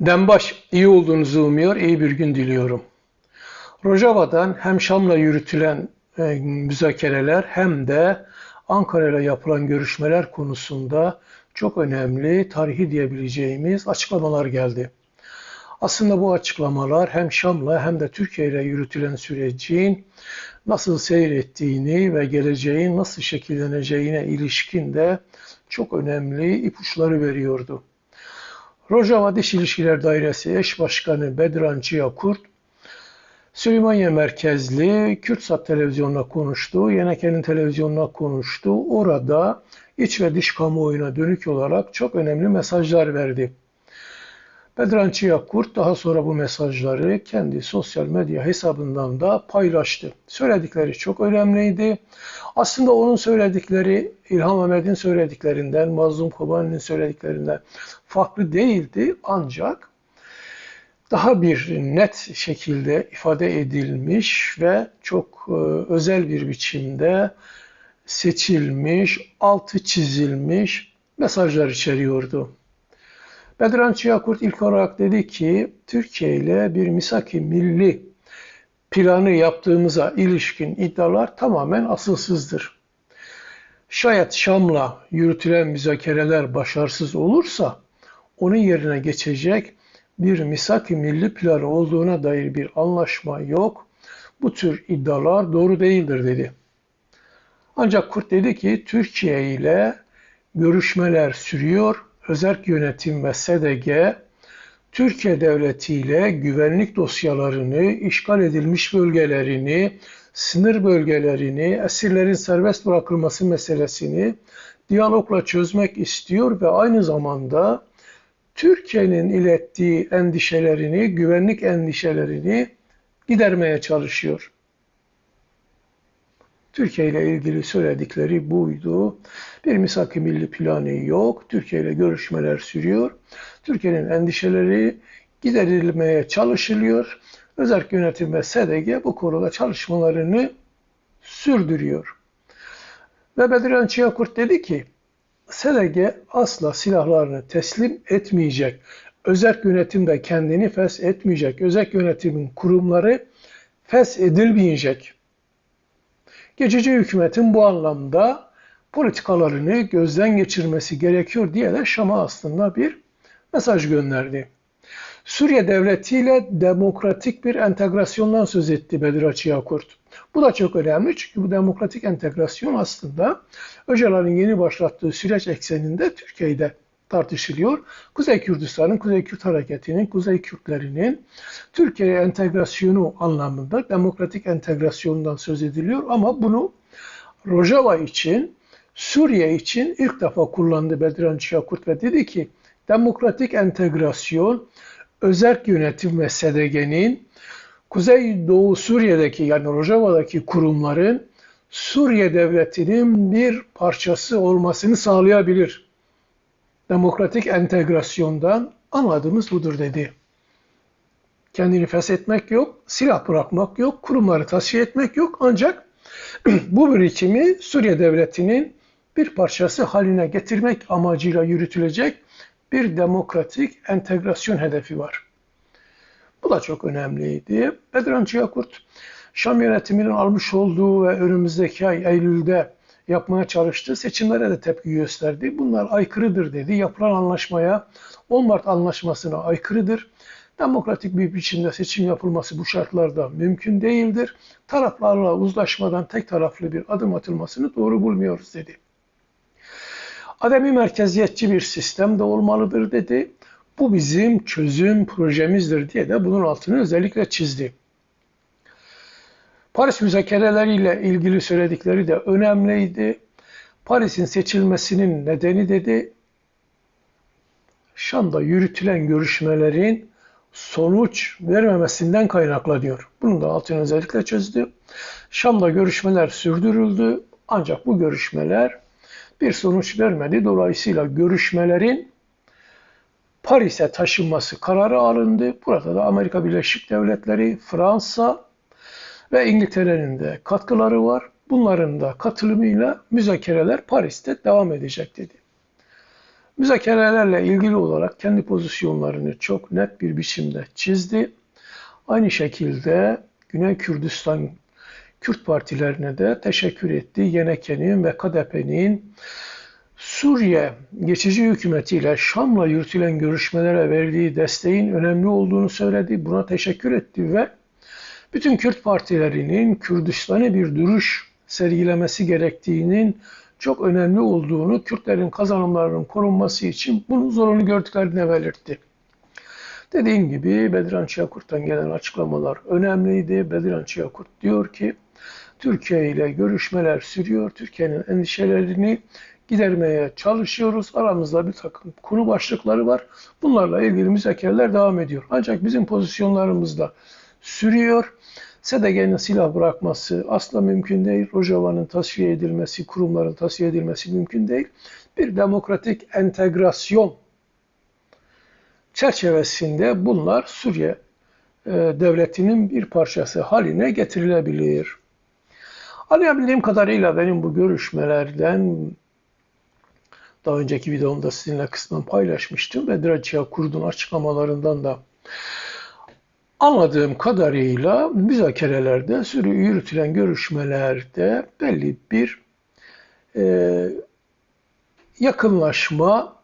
Dembaş iyi olduğunuzu umuyor, iyi bir gün diliyorum. Rojava'dan hem Şam'la yürütülen e, müzakereler hem de Ankara ile yapılan görüşmeler konusunda çok önemli, tarihi diyebileceğimiz açıklamalar geldi. Aslında bu açıklamalar hem Şam'la hem de Türkiye ile yürütülen sürecin nasıl seyrettiğini ve geleceğin nasıl şekilleneceğine ilişkin de çok önemli ipuçları veriyordu. Rojava Dış İlişkiler Dairesi Eş Başkanı Bedran Ciyakurt, Süleymaniye merkezli Kürtsat televizyonuna konuştu, Yeneke'nin televizyonuna konuştu. Orada iç ve dış kamuoyuna dönük olarak çok önemli mesajlar verdi. Bedran Çiyakurt daha sonra bu mesajları kendi sosyal medya hesabından da paylaştı. Söyledikleri çok önemliydi. Aslında onun söyledikleri İlham Mehmet'in söylediklerinden, Mazlum Kobani'nin söylediklerinden farklı değildi. Ancak daha bir net şekilde ifade edilmiş ve çok e, özel bir biçimde seçilmiş, altı çizilmiş mesajlar içeriyordu. Bedran Çiyakurt ilk olarak dedi ki Türkiye ile bir misaki milli planı yaptığımıza ilişkin iddialar tamamen asılsızdır. Şayet Şam'la yürütülen müzakereler başarısız olursa onun yerine geçecek bir misaki milli planı olduğuna dair bir anlaşma yok. Bu tür iddialar doğru değildir dedi. Ancak Kurt dedi ki Türkiye ile görüşmeler sürüyor. Özerk yönetim ve SDG Türkiye devleti ile güvenlik dosyalarını, işgal edilmiş bölgelerini, sınır bölgelerini, esirlerin serbest bırakılması meselesini diyalogla çözmek istiyor ve aynı zamanda Türkiye'nin ilettiği endişelerini, güvenlik endişelerini gidermeye çalışıyor. Türkiye ile ilgili söyledikleri buydu. Bir misak milli planı yok. Türkiye ile görüşmeler sürüyor. Türkiye'nin endişeleri giderilmeye çalışılıyor. Özerk yönetim ve SDG bu konuda çalışmalarını sürdürüyor. Ve Bedran Çiyakurt dedi ki, SDG asla silahlarını teslim etmeyecek. Özerk yönetim de kendini fes etmeyecek. Özerk yönetimin kurumları fes edilmeyecek. Geçici hükümetin bu anlamda politikalarını gözden geçirmesi gerekiyor diye de Şam'a aslında bir mesaj gönderdi. Suriye devletiyle demokratik bir entegrasyondan söz etti Bedir Açıyakurt. Bu da çok önemli çünkü bu demokratik entegrasyon aslında Öcalan'ın yeni başlattığı süreç ekseninde Türkiye'de tartışılıyor. Kuzey Kürdistan'ın, Kuzey Kürt Hareketi'nin, Kuzey Kürtlerinin Türkiye'ye entegrasyonu anlamında demokratik entegrasyondan söz ediliyor ama bunu Rojava için, Suriye için ilk defa kullandı Bedran Çiyakurt ve dedi ki demokratik entegrasyon, özerk yönetim ve SDG'nin Kuzey Doğu Suriye'deki yani Rojava'daki kurumların Suriye devletinin bir parçası olmasını sağlayabilir demokratik entegrasyondan anladığımız budur dedi. Kendini feshetmek yok, silah bırakmak yok, kurumları tasfiye etmek yok ancak bu birikimi Suriye devletinin bir parçası haline getirmek amacıyla yürütülecek bir demokratik entegrasyon hedefi var. Bu da çok önemliydi. Bedran Çiyakurt, Şam yönetiminin almış olduğu ve önümüzdeki ay Eylül'de yapmaya çalıştı. Seçimlere de tepki gösterdi. Bunlar aykırıdır dedi. Yapılan anlaşmaya 10 Mart anlaşmasına aykırıdır. Demokratik bir biçimde seçim yapılması bu şartlarda mümkün değildir. Taraflarla uzlaşmadan tek taraflı bir adım atılmasını doğru bulmuyoruz dedi. Ademi merkeziyetçi bir sistem de olmalıdır dedi. Bu bizim çözüm projemizdir diye de bunun altını özellikle çizdi. Paris müzakereleriyle ilgili söyledikleri de önemliydi. Paris'in seçilmesinin nedeni dedi, Şam'da yürütülen görüşmelerin sonuç vermemesinden kaynaklanıyor. Bunun da altını özellikle çözdü. Şam'da görüşmeler sürdürüldü ancak bu görüşmeler bir sonuç vermedi. Dolayısıyla görüşmelerin Paris'e taşınması kararı alındı. Burada da Amerika Birleşik Devletleri, Fransa ve İngiltere'nin de katkıları var. Bunların da katılımıyla müzakereler Paris'te devam edecek dedi. Müzakerelerle ilgili olarak kendi pozisyonlarını çok net bir biçimde çizdi. Aynı şekilde Güney Kürdistan Kürt partilerine de teşekkür etti. Yeneke'nin ve KDP'nin Suriye geçici hükümetiyle Şam'la yürütülen görüşmelere verdiği desteğin önemli olduğunu söyledi. Buna teşekkür etti ve bütün Kürt partilerinin Kürdistan'a bir duruş sergilemesi gerektiğinin çok önemli olduğunu, Kürtlerin kazanımlarının korunması için bunun zorunlu gördüklerini belirtti. Dediğim gibi Bedran Çiyakurt'tan gelen açıklamalar önemliydi. Bedran Çiyakurt diyor ki Türkiye ile görüşmeler sürüyor. Türkiye'nin endişelerini gidermeye çalışıyoruz. Aramızda bir takım konu başlıkları var. Bunlarla ilgili müzakereler devam ediyor. Ancak bizim pozisyonlarımızda sürüyor. SDG'nin silah bırakması asla mümkün değil. Rojava'nın tasfiye edilmesi, kurumların tasfiye edilmesi mümkün değil. Bir demokratik entegrasyon çerçevesinde bunlar Suriye e, devletinin bir parçası haline getirilebilir. Anlayabildiğim kadarıyla benim bu görüşmelerden daha önceki videomda sizinle kısmen paylaşmıştım ve Dracia Kurd'un açıklamalarından da anladığım kadarıyla müzakerelerde, sürü yürütülen görüşmelerde belli bir e, yakınlaşma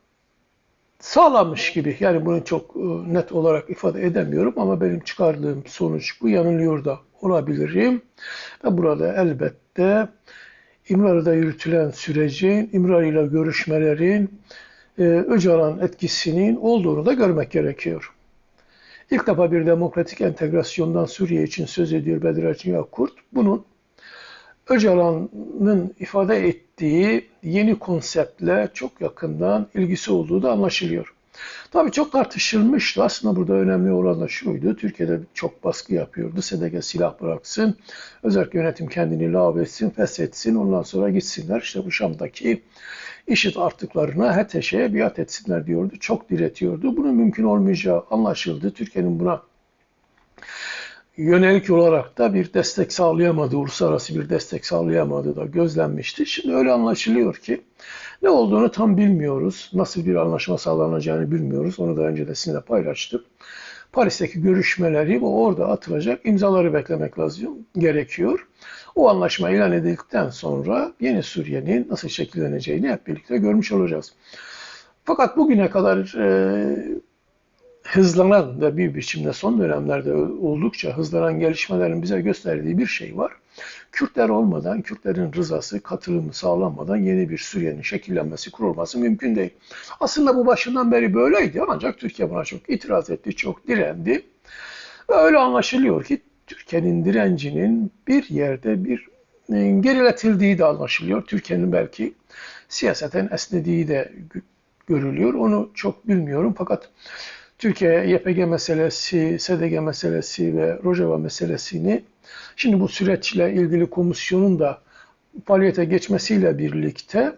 sağlanmış gibi. Yani bunu çok e, net olarak ifade edemiyorum ama benim çıkardığım sonuç bu. Yanılıyor da olabilirim. Ve burada elbette İmralı'da yürütülen sürecin, İmralı ile görüşmelerin e, Öcalan etkisinin olduğunu da görmek gerekiyor. İlk defa bir demokratik entegrasyondan Suriye için söz ediyor Bedir Kurt. Bunun Öcalan'ın ifade ettiği yeni konseptle çok yakından ilgisi olduğu da anlaşılıyor. Tabii çok tartışılmıştı. Aslında burada önemli olan da şuydu. Türkiye'de çok baskı yapıyordu. SDG silah bıraksın. Özellikle yönetim kendini lağvetsin, feshetsin. Ondan sonra gitsinler. İşte bu Şam'daki işit artıklarına HTŞ'ye biat etsinler diyordu. Çok diretiyordu. Bunun mümkün olmayacağı anlaşıldı. Türkiye'nin buna yönelik olarak da bir destek sağlayamadı, uluslararası bir destek sağlayamadı da gözlenmişti. Şimdi öyle anlaşılıyor ki ne olduğunu tam bilmiyoruz. Nasıl bir anlaşma sağlanacağını bilmiyoruz. Onu da önce de sizinle paylaştım. Paris'teki görüşmeleri ve orada atılacak imzaları beklemek lazım, gerekiyor. O anlaşma ilan edildikten sonra yeni Suriye'nin nasıl şekilleneceğini hep birlikte görmüş olacağız. Fakat bugüne kadar e, hızlanan ve bir biçimde son dönemlerde oldukça hızlanan gelişmelerin bize gösterdiği bir şey var. Kürtler olmadan, Kürtlerin rızası, katılımı sağlanmadan yeni bir Suriye'nin şekillenmesi, kurulması mümkün değil. Aslında bu başından beri böyleydi ancak Türkiye buna çok itiraz etti, çok direndi. Öyle anlaşılıyor ki Türkiye'nin direncinin bir yerde bir e, geriletildiği de anlaşılıyor. Türkiye'nin belki siyaseten esnediği de görülüyor. Onu çok bilmiyorum fakat Türkiye YPG meselesi, SDG meselesi ve Rojava meselesini şimdi bu süreçle ilgili komisyonun da faaliyete geçmesiyle birlikte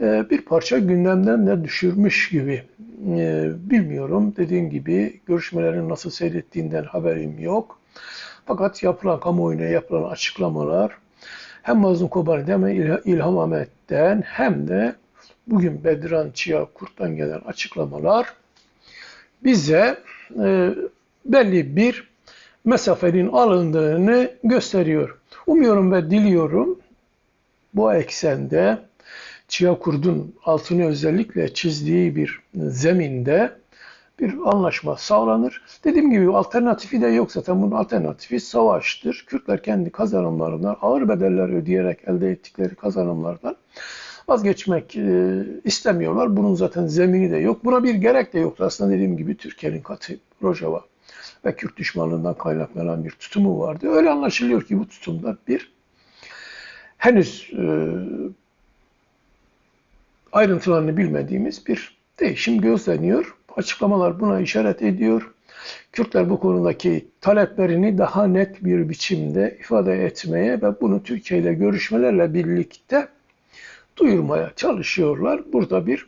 e, bir parça gündemden de düşürmüş gibi. E, bilmiyorum. Dediğim gibi görüşmelerin nasıl seyrettiğinden haberim yok. Fakat yapılan kamuoyuna yapılan açıklamalar hem Mazlum Kobani'den hem İlham Ahmet'ten hem de bugün Bedran Çiya Kurt'tan gelen açıklamalar bize e, belli bir mesafenin alındığını gösteriyor. Umuyorum ve diliyorum bu eksende Çiyakurd'un altını özellikle çizdiği bir zeminde bir anlaşma sağlanır. Dediğim gibi alternatifi de yok zaten bunun alternatifi savaştır. Kürtler kendi kazanımlarından ağır bedeller ödeyerek elde ettikleri kazanımlardan vazgeçmek e, istemiyorlar. Bunun zaten zemini de yok. Buna bir gerek de yok. Aslında dediğim gibi Türkiye'nin katı Rojava ve Kürt düşmanlığından kaynaklanan bir tutumu vardı. Öyle anlaşılıyor ki bu tutumda bir henüz e, ayrıntılarını bilmediğimiz bir değişim gözleniyor. Açıklamalar buna işaret ediyor. Kürtler bu konudaki taleplerini daha net bir biçimde ifade etmeye ve bunu Türkiye ile görüşmelerle birlikte duyurmaya çalışıyorlar. Burada bir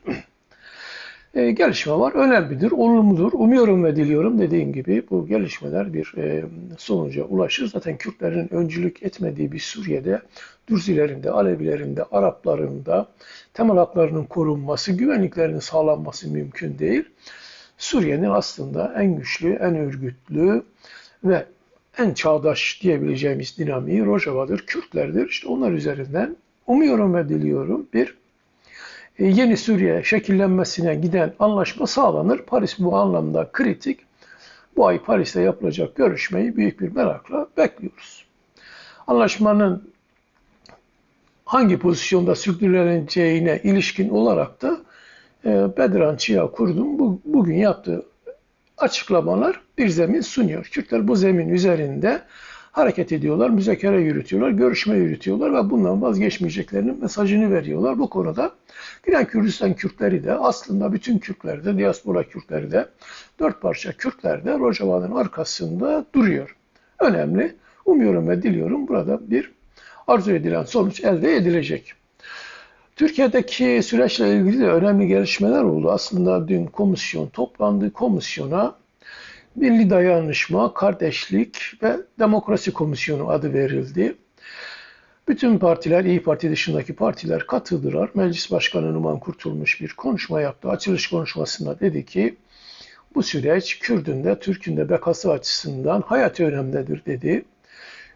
e, gelişme var. Önemlidir, olumludur. Umuyorum ve diliyorum dediğim gibi bu gelişmeler bir e, sonuca ulaşır. Zaten Kürtlerin öncülük etmediği bir Suriye'de Dürzilerinde, Alevilerinde, Araplarında, temel haklarının korunması, güvenliklerinin sağlanması mümkün değil. Suriye'nin aslında en güçlü, en örgütlü ve en çağdaş diyebileceğimiz dinamiği Rojava'dır, Kürtlerdir. İşte onlar üzerinden umuyorum ve diliyorum bir e, yeni Suriye şekillenmesine giden anlaşma sağlanır. Paris bu anlamda kritik. Bu ay Paris'te yapılacak görüşmeyi büyük bir merakla bekliyoruz. Anlaşmanın hangi pozisyonda sürdürüleceğine ilişkin olarak da e, Bedran Çiğa Kurd'un bu, bugün yaptığı açıklamalar bir zemin sunuyor. Kürtler bu zemin üzerinde hareket ediyorlar, müzakere yürütüyorlar, görüşme yürütüyorlar ve bundan vazgeçmeyeceklerinin mesajını veriyorlar. Bu konuda Güney Kürdistan Kürtleri de aslında bütün Kürtler de, diaspora Kürtleri de, dört parça Kürtler de Rojava'nın arkasında duruyor. Önemli. Umuyorum ve diliyorum burada bir arzu edilen sonuç elde edilecek. Türkiye'deki süreçle ilgili de önemli gelişmeler oldu. Aslında dün komisyon toplandı. Komisyona Milli Dayanışma, Kardeşlik ve Demokrasi Komisyonu adı verildi. Bütün partiler, İyi Parti dışındaki partiler katıldılar. Meclis Başkanı Numan Kurtulmuş bir konuşma yaptı. Açılış konuşmasında dedi ki, bu süreç Kürdün de Türk'ün de bekası açısından hayati önemlidir dedi.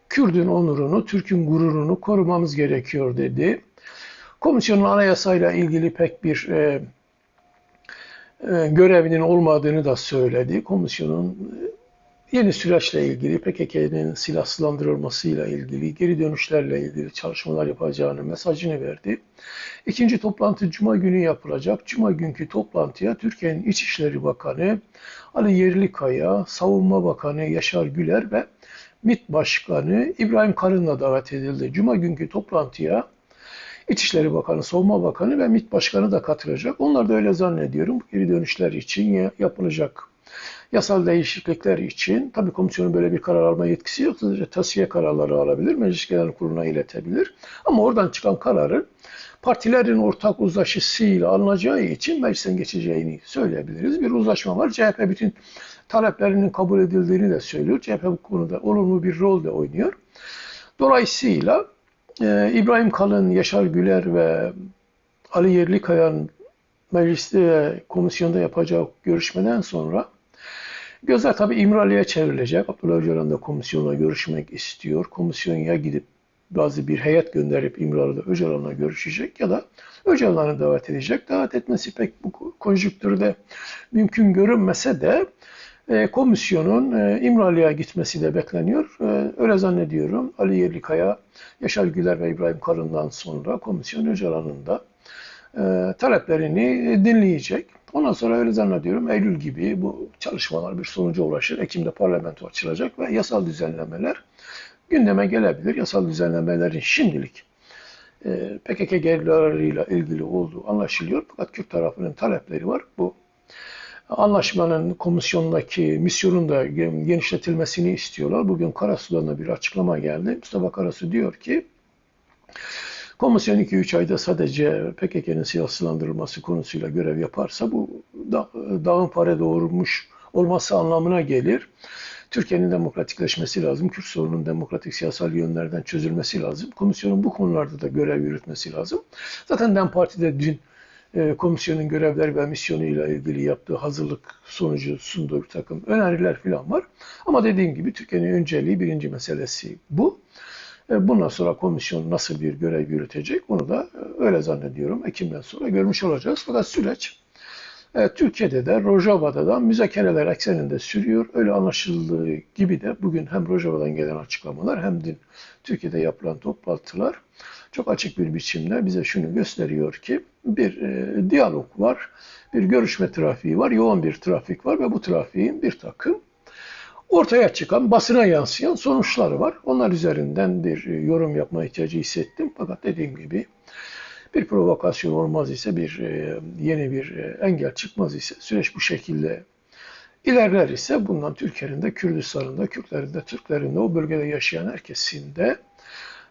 Kürdün onurunu, Türk'ün gururunu korumamız gerekiyor dedi. Komisyonun anayasayla ilgili pek bir e, görevinin olmadığını da söyledi. Komisyonun e, yeni süreçle ilgili, PKK'nın silahsızlandırılmasıyla ilgili, geri dönüşlerle ilgili çalışmalar yapacağını mesajını verdi. İkinci toplantı Cuma günü yapılacak. Cuma günkü toplantıya Türkiye'nin İçişleri Bakanı Ali Yerlikaya, Savunma Bakanı Yaşar Güler ve MİT Başkanı İbrahim Karın'la davet edildi. Cuma günkü toplantıya İçişleri Bakanı, Savunma Bakanı ve MİT Başkanı da katılacak. Onlar da öyle zannediyorum. Geri dönüşler için yapılacak yasal değişiklikler için tabii komisyonun böyle bir karar alma yetkisi yok. Sadece tavsiye kararları alabilir, Meclis Genel Kurulu'na iletebilir. Ama oradan çıkan kararın partilerin ortak uzlaşısıyla alınacağı için meclisten geçeceğini söyleyebiliriz. Bir uzlaşma var. CHP bütün taleplerinin kabul edildiğini de söylüyor. CHP bu konuda olumlu bir rol de oynuyor. Dolayısıyla e, İbrahim Kalın, Yaşar Güler ve Ali Yerlikaya'nın mecliste ve komisyonda yapacağı görüşmeden sonra gözler tabii İmralı'ya çevrilecek. Abdullah Öcalan da komisyonla görüşmek istiyor. Komisyon ya gidip bazı bir heyet gönderip İmralı'da Öcalan'la görüşecek ya da Öcalan'ı davet edecek. Davet etmesi pek bu konjüktürde mümkün görünmese de komisyonun e, İmralı'ya gitmesi de bekleniyor. E, öyle zannediyorum Ali Yerlikaya, Yaşar Güler ve İbrahim Karın'dan sonra komisyon Öcalan'ın da e, taleplerini dinleyecek. Ondan sonra öyle zannediyorum Eylül gibi bu çalışmalar bir sonuca ulaşır. Ekim'de parlamento açılacak ve yasal düzenlemeler gündeme gelebilir. Yasal düzenlemelerin şimdilik e, PKK gerilarıyla ilgili olduğu anlaşılıyor. Fakat Kürt tarafının talepleri var. Bu anlaşmanın komisyondaki misyonun da genişletilmesini istiyorlar. Bugün Karasu'dan da bir açıklama geldi. Mustafa Karasu diyor ki komisyon 2-3 ayda sadece PKK'nın silahsızlandırılması konusuyla görev yaparsa bu da, dağın pare doğurmuş olması anlamına gelir. Türkiye'nin demokratikleşmesi lazım. Kürt sorunun demokratik siyasal yönlerden çözülmesi lazım. Komisyonun bu konularda da görev yürütmesi lazım. Zaten DEM Parti'de dün e, komisyonun görevleri ve misyonuyla ilgili yaptığı hazırlık sonucu sunduğu bir takım öneriler falan var. Ama dediğim gibi Türkiye'nin önceliği birinci meselesi bu. E, bundan sonra komisyon nasıl bir görev yürütecek onu da e, öyle zannediyorum. Ekim'den sonra görmüş olacağız. Fakat süreç Türkiye'de de Rojava'da da müzakereler ekseninde sürüyor. Öyle anlaşıldığı gibi de bugün hem Rojava'dan gelen açıklamalar hem de Türkiye'de yapılan toplantılar çok açık bir biçimde bize şunu gösteriyor ki bir e, diyalog var, bir görüşme trafiği var, yoğun bir trafik var ve bu trafiğin bir takım ortaya çıkan, basına yansıyan sonuçları var. Onlar üzerinden bir e, yorum yapma ihtiyacı hissettim. Fakat dediğim gibi bir provokasyon olmaz ise, bir e, yeni bir e, engel çıkmaz ise, süreç bu şekilde ilerler ise bundan Türkiye'nin de Kürdistan'ın da, Kürtlerin de, Türklerin de, o bölgede yaşayan herkesin de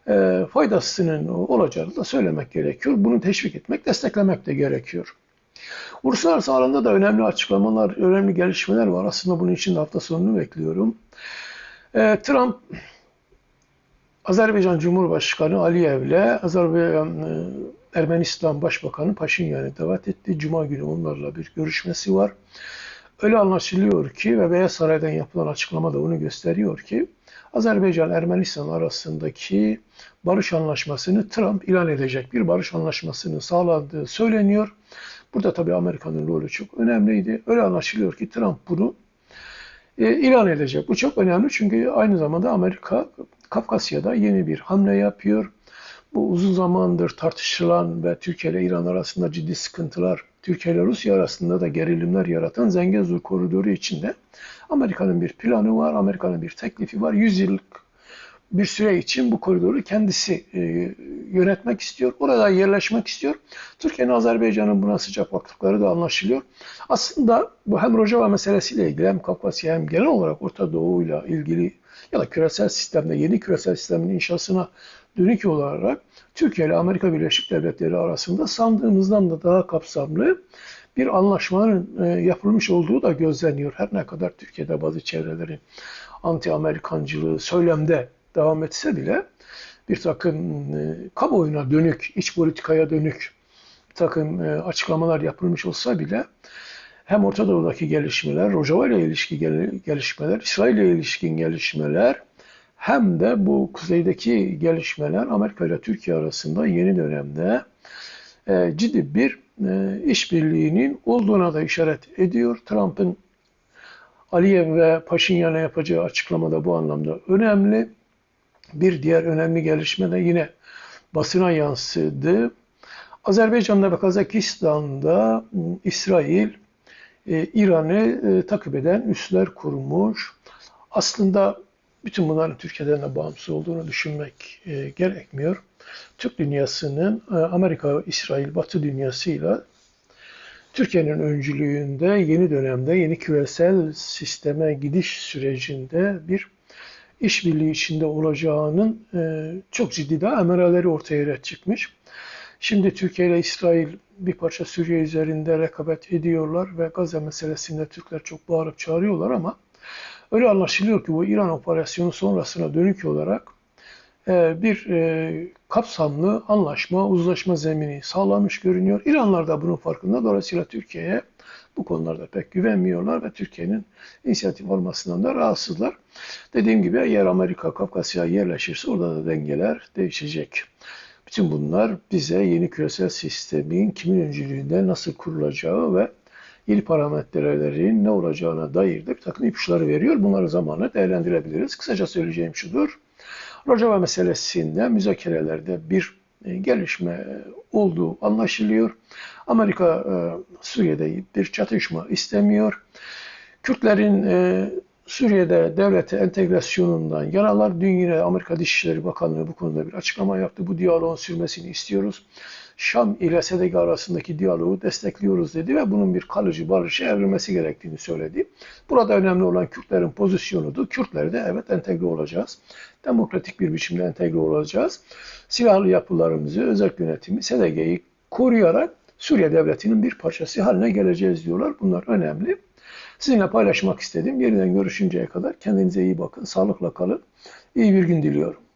e, faydasının olacağını da söylemek gerekiyor. Bunu teşvik etmek, desteklemek de gerekiyor. Uluslararası alanda da önemli açıklamalar, önemli gelişmeler var. Aslında bunun için de hafta sonunu bekliyorum. E, Trump, Azerbaycan Cumhurbaşkanı Aliyev'le Azerbaycan e, Ermenistan Başbakanı Paşinyan'ı davet etti. Cuma günü onlarla bir görüşmesi var. Öyle anlaşılıyor ki ve Beyaz Saray'dan yapılan açıklama da onu gösteriyor ki Azerbaycan-Ermenistan arasındaki barış anlaşmasını Trump ilan edecek. Bir barış anlaşmasını sağladığı söyleniyor. Burada tabii Amerika'nın rolü çok önemliydi. Öyle anlaşılıyor ki Trump bunu e, ilan edecek. Bu çok önemli çünkü aynı zamanda Amerika Kafkasya'da yeni bir hamle yapıyor. Bu uzun zamandır tartışılan ve Türkiye ile İran arasında ciddi sıkıntılar, Türkiye ile Rusya arasında da gerilimler yaratan Zengezur koridoru içinde Amerika'nın bir planı var, Amerika'nın bir teklifi var. 100 yıllık bir süre için bu koridoru kendisi e, yönetmek istiyor. Orada yerleşmek istiyor. Türkiye'nin Azerbaycan'ın buna sıcak baktıkları da anlaşılıyor. Aslında bu hem Rojava meselesiyle ilgili hem Kafkasya hem genel olarak Orta Doğu ile ilgili ya da küresel sistemde yeni küresel sistemin inşasına dönük olarak Türkiye ile Amerika Birleşik Devletleri arasında sandığımızdan da daha kapsamlı bir anlaşmanın e, yapılmış olduğu da gözleniyor. Her ne kadar Türkiye'de bazı çevrelerin anti-Amerikancılığı söylemde devam etse bile bir takım e, kamuoyuna dönük, iç politikaya dönük bir takım e, açıklamalar yapılmış olsa bile hem Orta Doğu'daki gelişmeler, Rojava ile ilişki gelişmeler, İsrail ile ilişkin gelişmeler hem de bu kuzeydeki gelişmeler Amerika ile Türkiye arasında yeni dönemde e, ciddi bir işbirliğinin olduğuna da işaret ediyor. Trump'ın Aliyev ve Paşinyan'a yapacağı açıklama da bu anlamda önemli. Bir diğer önemli gelişme de yine basına yansıdı. Azerbaycan'da ve Kazakistan'da İsrail e, İran'ı e, takip eden üsler kurmuş. Aslında bütün bunların Türkiye'den de bağımsız olduğunu düşünmek e, gerekmiyor. Türk dünyasının Amerika, İsrail, Batı dünyasıyla Türkiye'nin öncülüğünde yeni dönemde yeni küresel sisteme gidiş sürecinde bir işbirliği içinde olacağının e, çok ciddi de emaraları ortaya çıkmış. Şimdi Türkiye ile İsrail bir parça Suriye üzerinde rekabet ediyorlar ve Gazze meselesinde Türkler çok bağırıp çağırıyorlar ama öyle anlaşılıyor ki bu İran operasyonu sonrasına dönük olarak e, bir e, kapsamlı anlaşma, uzlaşma zemini sağlamış görünüyor. İranlar da bunun farkında. Dolayısıyla Türkiye'ye bu konularda pek güvenmiyorlar ve Türkiye'nin inisiyatif olmasından da rahatsızlar. Dediğim gibi eğer Amerika Kafkasya'ya yerleşirse orada da dengeler değişecek. Bütün bunlar bize yeni küresel sistemin kimin öncülüğünde nasıl kurulacağı ve yeni parametrelerin ne olacağına dair de bir takım ipuçları veriyor. Bunları zamanla değerlendirebiliriz. Kısaca söyleyeceğim şudur. Rojava meselesinde müzakerelerde bir e, gelişme olduğu anlaşılıyor. Amerika e, Suriye'de bir çatışma istemiyor. Kürtlerin e, Suriye'de devlete entegrasyonundan yanalar. Dün yine Amerika Dışişleri Bakanlığı bu konuda bir açıklama yaptı. Bu diyaloğun sürmesini istiyoruz. Şam ile SDG arasındaki diyaloğu destekliyoruz dedi ve bunun bir kalıcı barışa evrilmesi gerektiğini söyledi. Burada önemli olan Kürtlerin pozisyonudur. Kürtler de evet entegre olacağız. Demokratik bir biçimde entegre olacağız. Silahlı yapılarımızı, özel yönetimi, SDG'yi koruyarak Suriye devletinin bir parçası haline geleceğiz diyorlar. Bunlar önemli. Sizinle paylaşmak istedim. Yeniden görüşünceye kadar kendinize iyi bakın, sağlıkla kalın. İyi bir gün diliyorum.